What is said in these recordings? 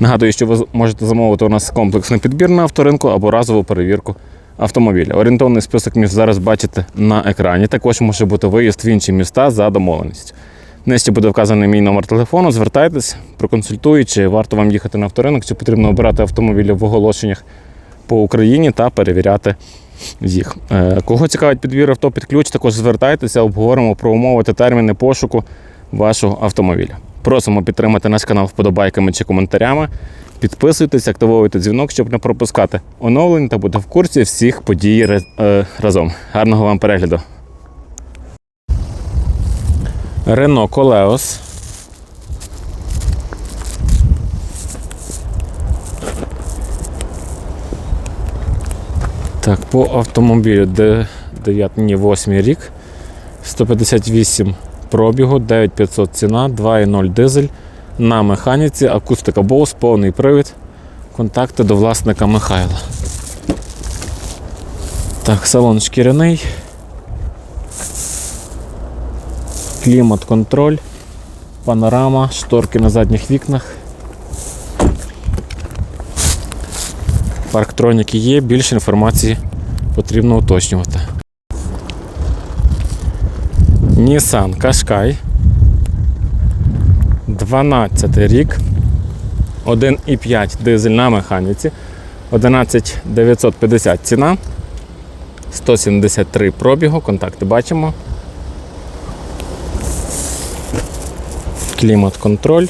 Нагадую, що ви можете замовити у нас комплексний підбір на авторинку або разову перевірку автомобіля. Орієнтовний список міст зараз бачите на екрані. Також може бути виїзд в інші міста за домовленістю. Нижче буде вказаний мій номер телефону. Звертайтесь, проконсультую, чи варто вам їхати на авторинок, чи потрібно обирати автомобілі в оголошеннях по Україні та перевіряти їх. Е, Кого цікавить підбір авто під ключ, також звертайтеся, обговоримо про умови та терміни пошуку вашого автомобіля. Просимо підтримати наш канал вподобайками чи коментарями. Підписуйтесь, активуйте дзвінок, щоб не пропускати оновлень та бути в курсі всіх подій е, разом. Гарного вам перегляду. Рено Колеос. Так, по автомобілю 9, ні, 8 рік. 158 пробігу, 9500 ціна, 2.0 дизель на механіці, акустика Bose, повний привід. Контакти до власника Михайла. Так, салон шкіряний. Клімат контроль, панорама, шторки на задніх вікнах. Парктроніки є, більше інформації потрібно уточнювати. Nissan Qashqai 12 рік 1,5 дизель на механіці 11950 ціна 173 пробігу, контакти бачимо. Клімат контроль.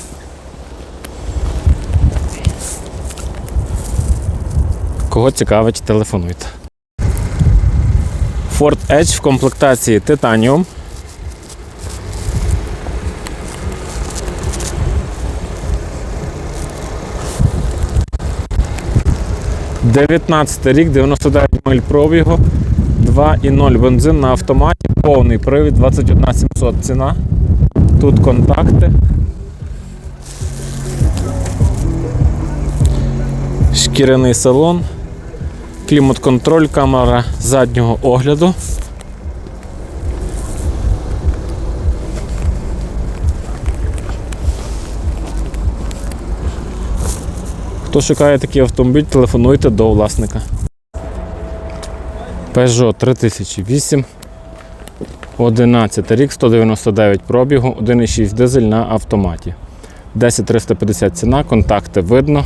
Кого цікавить, телефонуйте. Ford Edge в комплектації Titanium. Дев'ятнадцятий рік, 99 миль пробігу, 2,0 бензин на автоматі, повний привід, 21 700 ціна. Тут контакти. Шкіряний салон, клімат-контроль, камера заднього огляду. Хто шукає такий автомобіль, телефонуйте до власника. Peugeot 3008. 11 рік, 199 пробігу, 1,6 дизель на автоматі. 10350 ціна, контакти видно.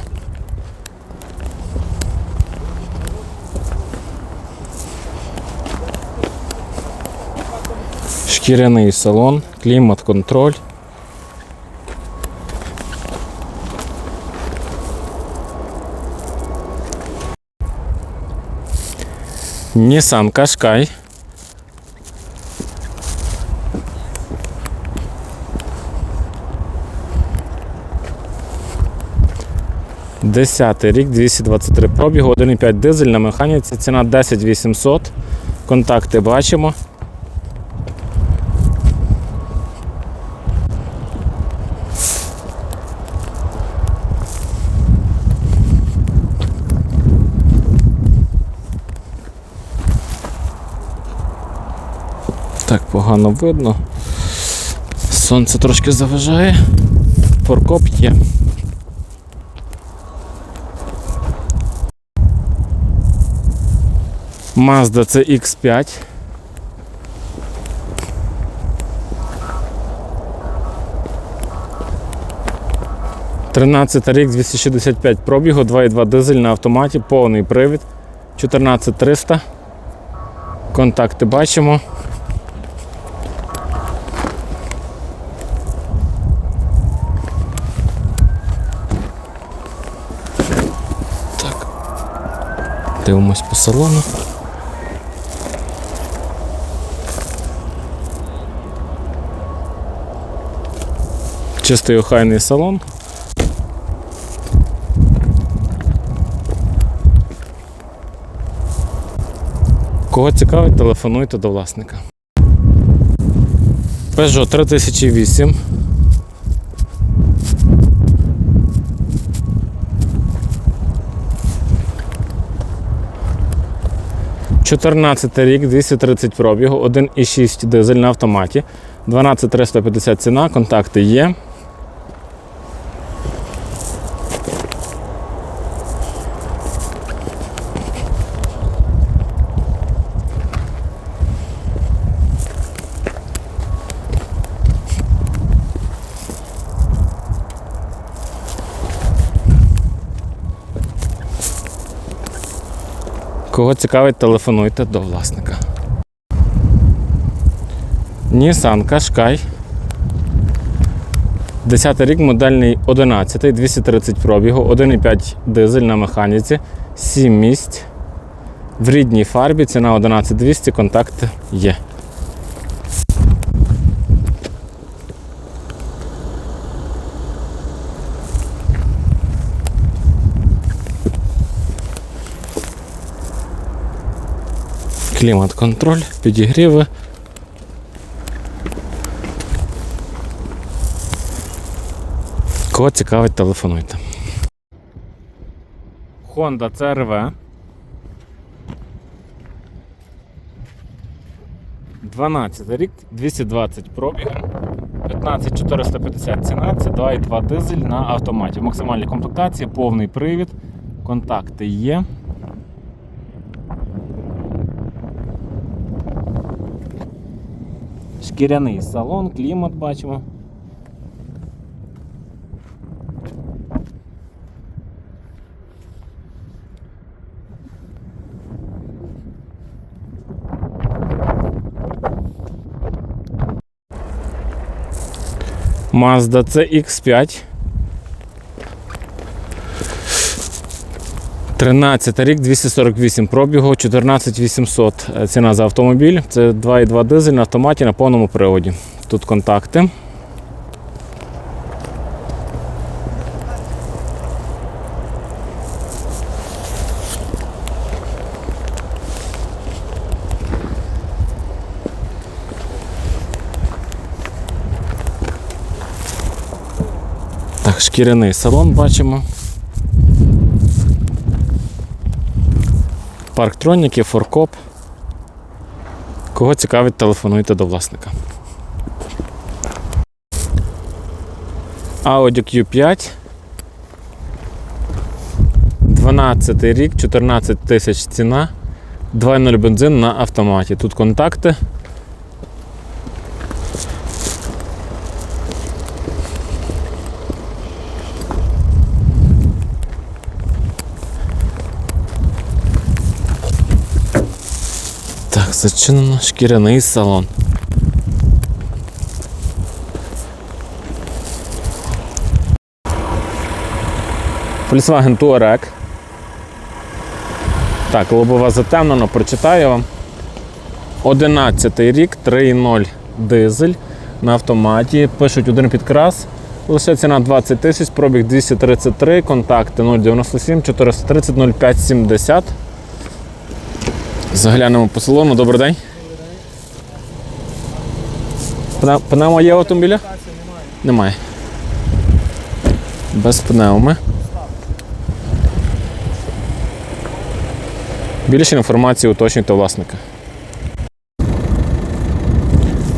Шкіряний салон, клімат-контроль. Nissan Qashqai. Десятий рік, 223 пробігу, 1,5 дизель на механіці, ціна 10 800. Контакти бачимо. Так, погано видно. Сонце трошки заважає. Форкоп є. Mazda CX5. Тринадцятий рік, 265 пробігу, 2,2 дизель на автоматі, повний привід, 14300. Контакти бачимо. Дивимось по салону. Чистий охайний салон. Кого цікавить, телефонуйте до власника. Peugeot 3008. Чотирнадцятий рік, 230 пробігу, 1,6 дизель на автоматі, 12350 ціна, контакти є. Кого цікавить, телефонуйте до власника. Nissan Qashqai. 10 рік, модельний 11, 230 пробігу, 1,5 дизель на механіці, 7 місць. В рідній фарбі, ціна 11200, контакт є. Клімат-контроль, підігріви. Кого цікавить, телефонуйте. Honda CRV. 12 рік, 220 пробіг, 15450 ціна, це 2,2 дизель на автоматі. Максимальні комплектації, повний привід, контакти є. Шкіряний салон, клімат бачимо. Mazda CX5. 13 рік, 248 пробігу, 14800 ціна за автомобіль. Це 2,2 дизель на автоматі на повному приводі. Тут контакти. Так, шкіряний салон бачимо. Парктроніки, форкоп. Кого цікавить, телефонуйте до власника. Audi Q5. 12 рік, 14 тисяч ціна. 2.0 бензин на автоматі. Тут контакти. Так, зачинено шкіряний салон. Volkswagen Touareg. Так, лобова затемнено, прочитаю вам. 11 рік, 3.0 дизель на автоматі. Пишуть один підкрас. Лише ціна 20 тисяч, пробіг 233, контакти 097 430 05 70. Заглянемо по салону. Добрий день. Пне- Пневмо є автомобіля? Немає. Без пневми. Більше інформації уточнюйте власника.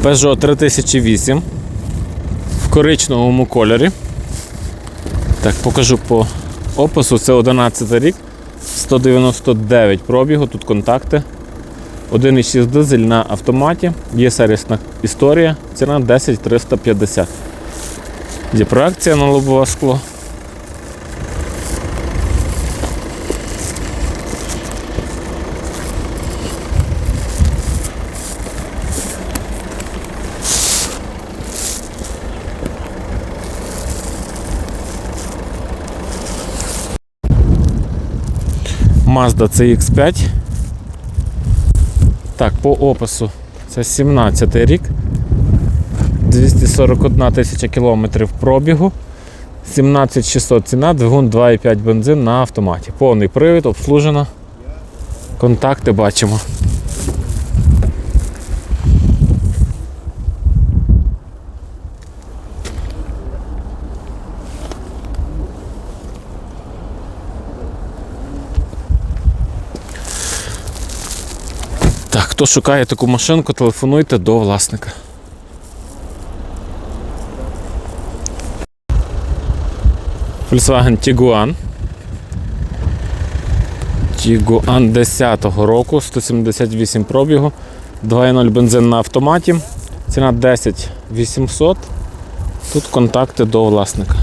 Peugeot 3008 в коричневому кольорі. Так, покажу по опису. Це 11 рік, 199 пробігу, тут контакти. 1,6 дизель на автоматі, є сервісна історія, ціна 10 350. Є проекція на лобове скло. Mazda CX5. Так, по опису це 17 рік. 241 тисяча кілометрів пробігу. 17600 ціна, двигун 2,5 бензин на автоматі. Повний привід, обслужено. Контакти бачимо. Хто шукає таку машинку, телефонуйте до власника. Volkswagen Tiguan. Tiguan 10-го року, 178 пробігу, 2.0 бензин на автоматі. Ціна 10 800. Тут контакти до власника.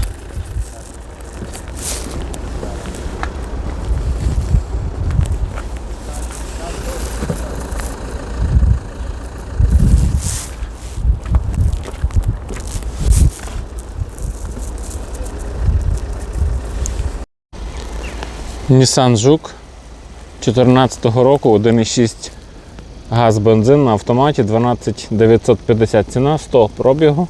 Nissan Жук 14 року 1,6 газ бензин на автоматі 12950 ціна, 100 пробігу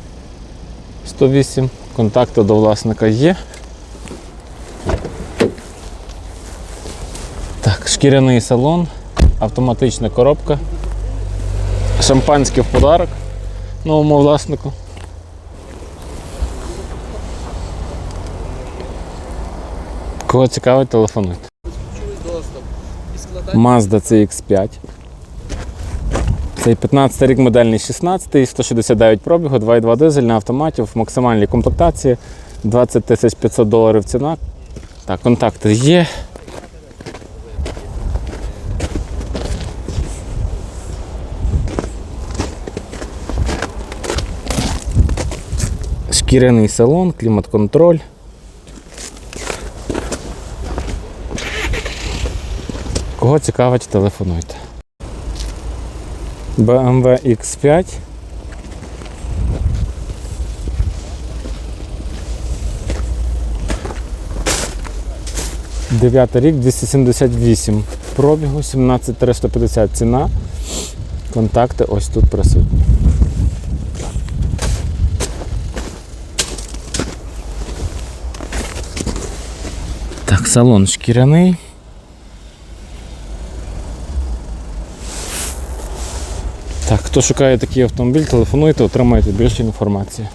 108. Контакти до власника є. Так, шкіряний салон, автоматична коробка. Шампанське в подарок новому власнику. Кого цікавить, телефонуйте. Mazda CX5. Цей 15 рік модельний 16, 169 пробігу, 2,2 дизель на автоматі в максимальній комплектації. 20 тисяч 500 доларів ціна. Так, контакти є. Шкіряний салон, клімат-контроль. Кого цікавить, телефонуйте. BMW X5. Дев'ятий рік, 278 пробігу, 17350 ціна. Контакти ось тут присутні. Так, салон шкіряний. Так, хто шукає такий автомобіль, телефонуйте, отримаєте більше інформації.